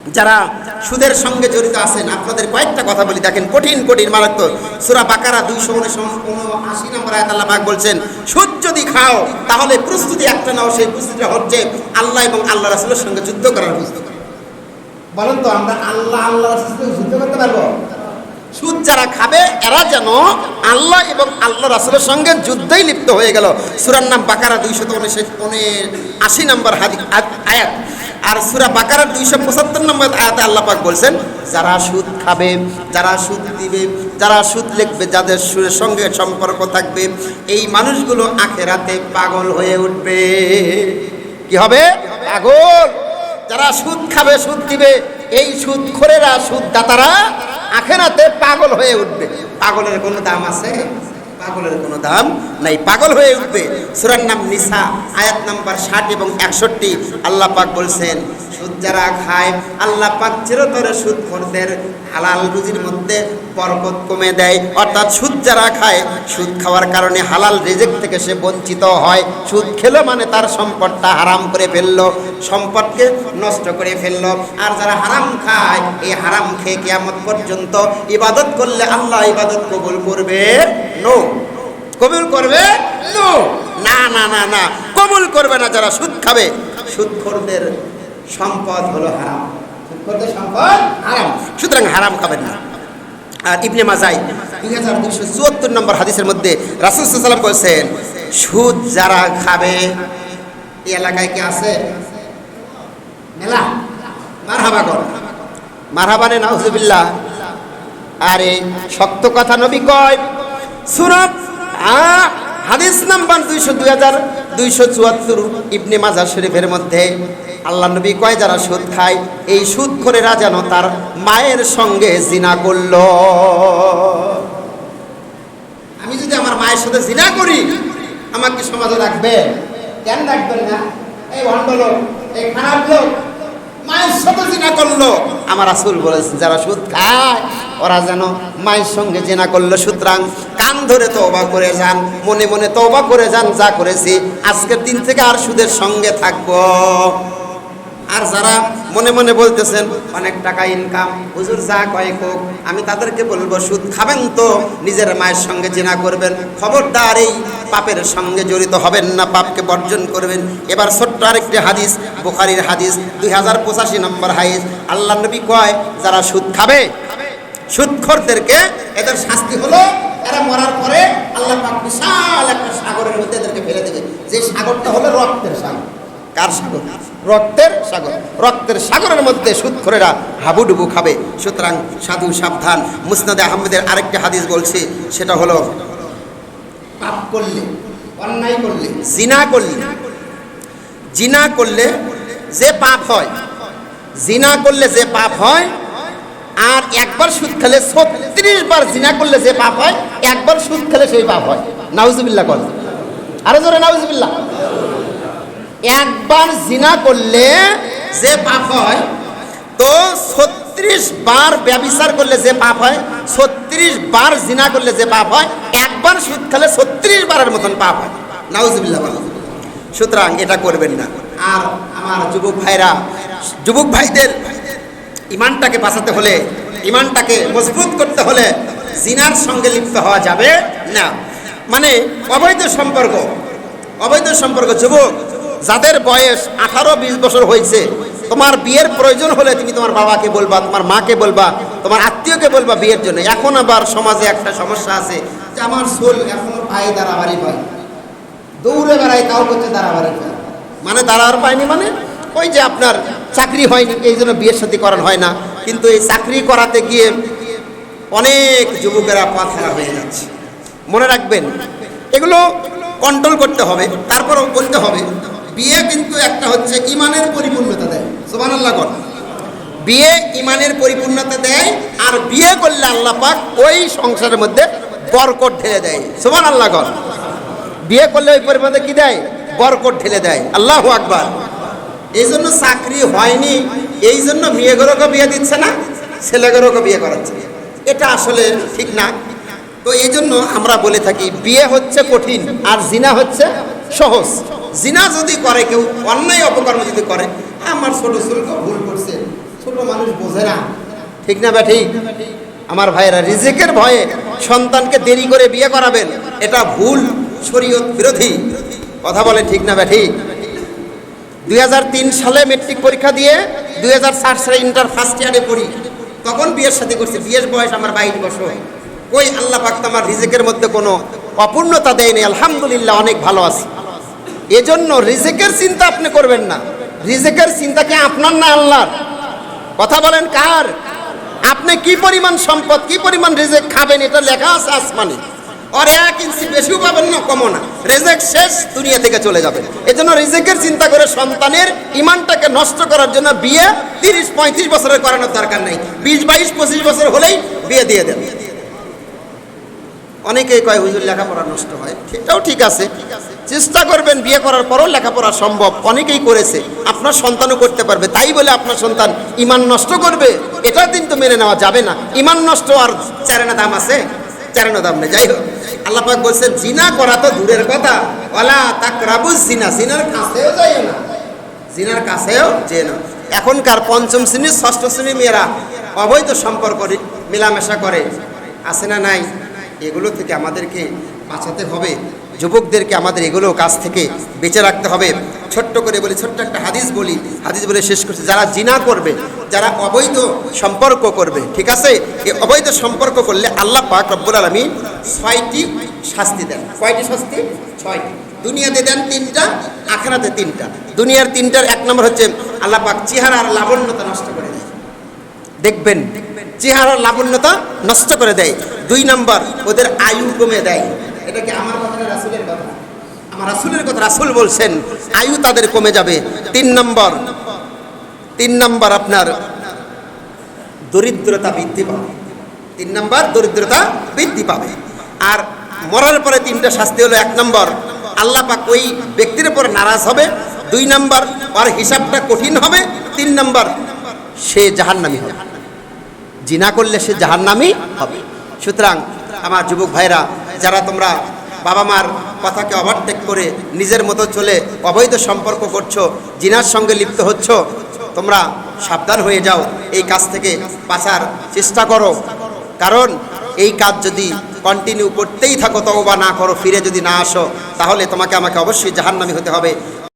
যারা সুদের সঙ্গে জড়িত আছেন, আপনাদের কয়েকটা কথা বলি। দেখেন, কঠিন কঠিন, মারাত্মক। সুরা বাকারা দুইশো আশি নম্বর আয়াত আল্লাহ পাক বলছেন, সুদ যদি খাও, তাহলে প্রস্তুতি একটা নাও, সেই প্রস্তুতিটা হচ্ছে আল্লাহ এবং আল্লাহ রাসুলের সঙ্গে যুদ্ধ করার প্রস্তুতি। বলেন তো, আমরা আল্লাহ আল্লাহ রাসুলের যুদ্ধ করতে পারব? সুদ যারা খাবে, এরা যেন আল্লাহ এবং আল্লাহ রাসুলের সঙ্গে যুদ্ধেই লিপ্ত হয়ে গেল। সুরার নাম বাকারা দুইশো আশি নম্বর হাদি আয়াত। আর সুরা বাকারার দুইশো পঁচাত্তর নম্বর আয়াতে আল্লাহ পাক বলছেন, যারা সুদ খাবে, যারা সুদ দিবে, যারা সুদ লিখবে, যাদের সুরের সঙ্গে সম্পর্ক থাকবে, এই মানুষগুলো আখেরাতে পাগল হয়ে উঠবে। কি হবে? পাগল। যারা সুদ খাবে, সুদ দিবে, এই সুদ খোরেরা সুদ দাতারা আখেরাতে পাগল হয়ে উঠবে। পাগলের কোনো দাম আছে? পাগলের কোনো দাম নাই। পাগল হয়ে উঠবে। সুরার নাম নিসা, আয়াত নাম্বার ষাট এবং একষট্টি। আল্লাহ পাক বলছেন, সুদ যারা খায়, আল্লাহ পাক চিরতরে সুদ খোরদের হালাল রুজির মধ্যে বরকত কমে দেয়। অর্থাৎ সুদ যারা খায়, সুদ খাওয়ার কারণে হালাল রেজেক থেকে সে বঞ্চিত হয়। সুদ খেলো মানে তার সম্পদটা হারাম করে ফেলল, সম্পদকে নষ্ট করে ফেলল। আর যারা হারাম খায়, এই হারাম খেয়ে কেয়ামত পর্যন্ত ইবাদত করলে আল্লাহ ইবাদত কবুল করবে? নো। কবুল করবে? নো। না না না না। কবুল করবে না যারা সুদ খাবে। সুদখোরদের সম্পদ হলো হারাম। সুদখোরদের সম্পদ হারাম। সুতরাং হারাম খাবেন না। আর ইবনে মাজাই দুই হাজার দুইশো চুয়াত্তর নম্বর হাদিসের মধ্যে রাসুল সাল্লাম বলছেন, সুদ যারা খাবে, এই এলাকায় কি আছে? মেলা। মারহাবা কর মারহাবানে নাউজুবিল্লাহ। আরে, শক্ত কথা নবী কয়, সুরত হাদিস নাম্বার দুইশো, দুই হাজার দুইশো চুয়াত্তর ইবনে মাজার শরীফের মধ্যে আল্লাহ নবী কয়, যারা সুদ খায়, এই সুদ খোরেরা যেন তার মায়ের সঙ্গে জিনা করল। আমি যদি আমার মায়ের সাথে জিনা করি, আমাকে সমাজে রাখবে কেন রাখবেন না? এই ভণ্ড লোক এই খারাপ লোক, মায়ের সাথে জিনা করল। আমার আসল বলেছে যারা সুদ খায়, ওরা যেন মায়ের সঙ্গে জেনা করল। সুতরাং কান ধরে তওবা করে যান, মনে মনে তওবা করে যান, যা করেছি, আজকের দিন থেকে আর সুদের সঙ্গে থাকব। আর যারা মনে মনে বলতেছেন, অনেক টাকা ইনকাম হুজুর যা কয়েক হোক, আমি তাদেরকে বলব, সুদ খাবেন তো, নিজের মায়ের সঙ্গে জেনা করবেন, খবরদার এই পাপের সঙ্গে জড়িত হবেন না, পাপকে বর্জন করবেন। এবার ছোট্ট আরেকটি হাদিস, বুখারির হাদিস, দুই হাজার পঁচাশি নম্বর হাদিস, আল্লাহ নবী কয়, যারা সুদ খাবে, সুদখোরদেরকে এদের শাস্তি হলো, এরা মরার পরে আল্লাহ পাক বিশাল একটা সাগরের মধ্যে এদেরকে ফেলে দেবে। যে সাগরটা হলো রক্তের সাগর। কার সাগর? রক্তের সাগর। রক্তের সাগরের মধ্যে সুদখোরেরা হাবুডুবু খাবে। সুতরাং সাধু সাবধান। মুসনাদে আহমেদের আরেকটি হাদিস বলছে, সেটা হলো, পাপ করলে, অন্যায় করলে, জিনা করলে জিনা করলে যে পাপ হয়, জিনা করলে যে পাপ হয়, আর একবার সুদ খেলে ছত্রিশ বার জিনা করলে যে পাপ হয়, একবার সুদ খেলে সেই পাপ হয়। নাউজুবিল্লাহ কর আরও জোরে নাউজুবিল্লাহ। একবার জিনা করলে যে পাপ হয়, তো ছত্রিশ বার ব্যবিচার করলে যে পাপ হয়, ছত্রিশ বার জিনা করলে যে পাপ হয়, একবার সুদ খেলে ছত্রিশ বারের মতন পাপ হয়। নাউজুবিল্লাহ, বলেন। সুতরাং এটা করবেন না। আর আমার যুবক ভাইরা, যুবক ভাইদের ইমানটাকে বাঁচাতে হলে, ইমানটাকে মজবুত করতে হলে জিনার সঙ্গে লিপ্ত হওয়া যাবে না। মানে অবৈধ সম্পর্ক অবৈধ সম্পর্ক, যুবক যাদের বয়স আঠারো বিশ বছর হয়েছে, তোমার বিয়ের প্রয়োজন হলে তুমি তোমার বাবাকে বলবা, তোমার মাকে বলবা, তোমার আত্মীয়কে বলবা বিয়ের জন্য। এখন আবার সমাজে একটা সমস্যা আছে যে আমার সোল এখনও পায়ে দাঁড়াবাড়ি হয় দৌড়ে বেড়ায় তাও করতে দাঁড়াবাড়ি হয় মানে দাঁড়াবার পায়নি মানে ওই যে আপনার চাকরি হয়নি, এই জন্য বিয়ের সাথে করার হয় না। কিন্তু এই চাকরি করাতে গিয়ে অনেক যুবকেরা পা ফেরা হয়ে যাচ্ছে। মনে রাখবেন, এগুলো কন্ট্রোল করতে হবে, তারপরও বলতে হবে বিয়ে কিন্তু একটা হচ্ছে ইমানের পরিপূর্ণতা দেয়। সোমান আল্লাহ কর। বিয়ে ইমানের পরিপূর্ণতা দেয়, আর বিয়ে করলে আল্লাহ পাক ওই সংসারের মধ্যে বরকট ঢেলে দেয়। সোমান আল্লাহ কর। বিয়ে করলে ওই পরিমাণে কি দেয়? বরকট ঢেলে দেয়। আল্লাহ আকবার। এই জন্য চাকরি হয়নি, এই জন্য মেয়েগুলোকে বিয়ে দিচ্ছে না, ছেলেগুলোকে বিয়ে করাচ্ছে। এটা আসলে ঠিক না। তো এই জন্য আমরা বলে থাকি, বিয়ে হচ্ছে কঠিন আর জিনা হচ্ছে সহজ। জিনা যদি করে, কেউ অন্যায় অপকর্ম যদি করে, আমার ছোট ছোট ভুল করছে। ছোট মানুষ বোঝে না। ঠিক না বা ঠিক? আমার ভাইয়েরা, রিজিকের ভয়ে সন্তানকে দেরি করে বিয়ে করাবেন, এটা ভুল শরীয়ত বিরোধী। কথা বলে ঠিক না বা ঠিক? দুই সালে মেট্রিক পরীক্ষা দিয়ে দুই সালে ইন্টার ফার্স্ট ইয়ারে পড়ি। তখন বিয়ের সাথে করছি। বিয়ের বয়স আমার বাইশ বছর। ওই আল্লাহ পাক আমার রিজেকের মধ্যে কোনো অপূর্ণতা দেয়নি। আলহামদুলিল্লাহ, অনেক ভালো আছে। এজন্য রিজেকের চিন্তা আপনি করবেন না। রিজেকের চিন্তা কি আপনার না আল্লাহর? কথা বলেন কার? আপনি কি পরিমাণ সম্পদ, কি পরিমাণ রিজেক খাবেন এটা লেখা আছে আসমানে। আর এক ইঞ্চি বেশিও পাবেন না, কমও না। রেজেক শেষ, দুনিয়া থেকে চলে যাবে এজন্য রিজেকের চিন্তা করে সন্তানের ইমানটাকে নষ্ট করার জন্য বিয়ে তিরিশ পঁয়ত্রিশ বছরের করানোর দরকার নেই। বিশ, বাইশ, পঁচিশ বছর হলেই বিয়ে দিয়ে দেন। অনেকেই কয়, হুজুর, লেখাপড়া নষ্ট হয়। সেটাও ঠিক আছে। চেষ্টা করবেন বিয়ে করার পরও লেখাপড়া সম্ভব। অনেকেই করেছে। আপনার সন্তানও করতে পারবে। তাই বলে আপনার সন্তান ইমান নষ্ট করবে এটা কিন্তু মেনে নেওয়া যাবে না। ইমান নষ্ট আর চারেনা দাম আছে? চারেনা দাম নেই। যাই হোক, আল্লাহ পাক বলছেন, জিনা করা তো দূরের কথা। ওলা তাকরাবুজ জিনা। জিনার কাছেও যাই না। জিনার কাছেও যে না। এখনকার পঞ্চম শ্রেণির ষষ্ঠ শ্রেণির মেয়েরা অবৈধ সম্পর্ক মেলামেশা করে। আছে না নাই? এগুলো থেকে আমাদেরকে বাঁচাতে হবে। যুবকদেরকে আমাদের এগুলো কাছ থেকে বেঁচে রাখতে হবে। ছোট্ট করে বলি, ছোট্ট একটা হাদিস বলি। হাদিস বলে শেষ করছে। যারা জিনা করবে, যারা অবৈধ সম্পর্ক করবে, ঠিক আছে? এই অবৈধ সম্পর্ক করলে আল্লাহ পাক রব্বুল আলমী ছয়টি শাস্তি দেন। কয়টি শাস্তি? ছয়টি। দুনিয়াতে দেন তিনটা, আখরাতে তিনটা। দুনিয়ার তিনটার এক নম্বর হচ্ছে আল্লাহ পাক চেহারার লাবণ্যতা নষ্ট করে দেয়। দেখবেন চেহারার লাবণ্যতা নষ্ট করে দেয়। দুই নম্বর, ওদের আয়ু কমে দেয়। এটা কি আমার কথা রাসুলের কথা? আমার রাসুলের কথা, রাসুল বলছেন, আয়ু তাদের কমে যাবে। তিন নম্বর তিন নম্বর আপনার দরিদ্রতা বৃদ্ধি পাবে। তিন নম্বর, দরিদ্রতা বৃদ্ধি পাবে। আর মরার পরে তিনটা শাস্তি হলো এক নম্বর, আল্লাহ পাক ওই ব্যক্তির উপর নারাজ হবে। দুই নম্বর, ওর হিসাবটা কঠিন হবে। তিন নম্বর, সে জাহান্নামি হবে। জিনা করলে সে জাহান্নামি হবে। সুতরাং আমার যুবক ভাইরা, যারা তোমরা বাবা মার কথাকে ওভারটেক করে নিজের মতো চলে অবৈধ সম্পর্ক করছ, জিনার সঙ্গে লিপ্ত হচ্ছ, তোমরা সাবধান হয়ে যাও, এই কাজ থেকে বাঁচার চেষ্টা করো। কারণ এই কাজ যদি কন্টিনিউ করতেই থাকো, তওবা না করো, ফিরে যদি না আসো, তাহলে তোমাকে আমাকে অবশ্যই জাহান্নামি হতে হবে।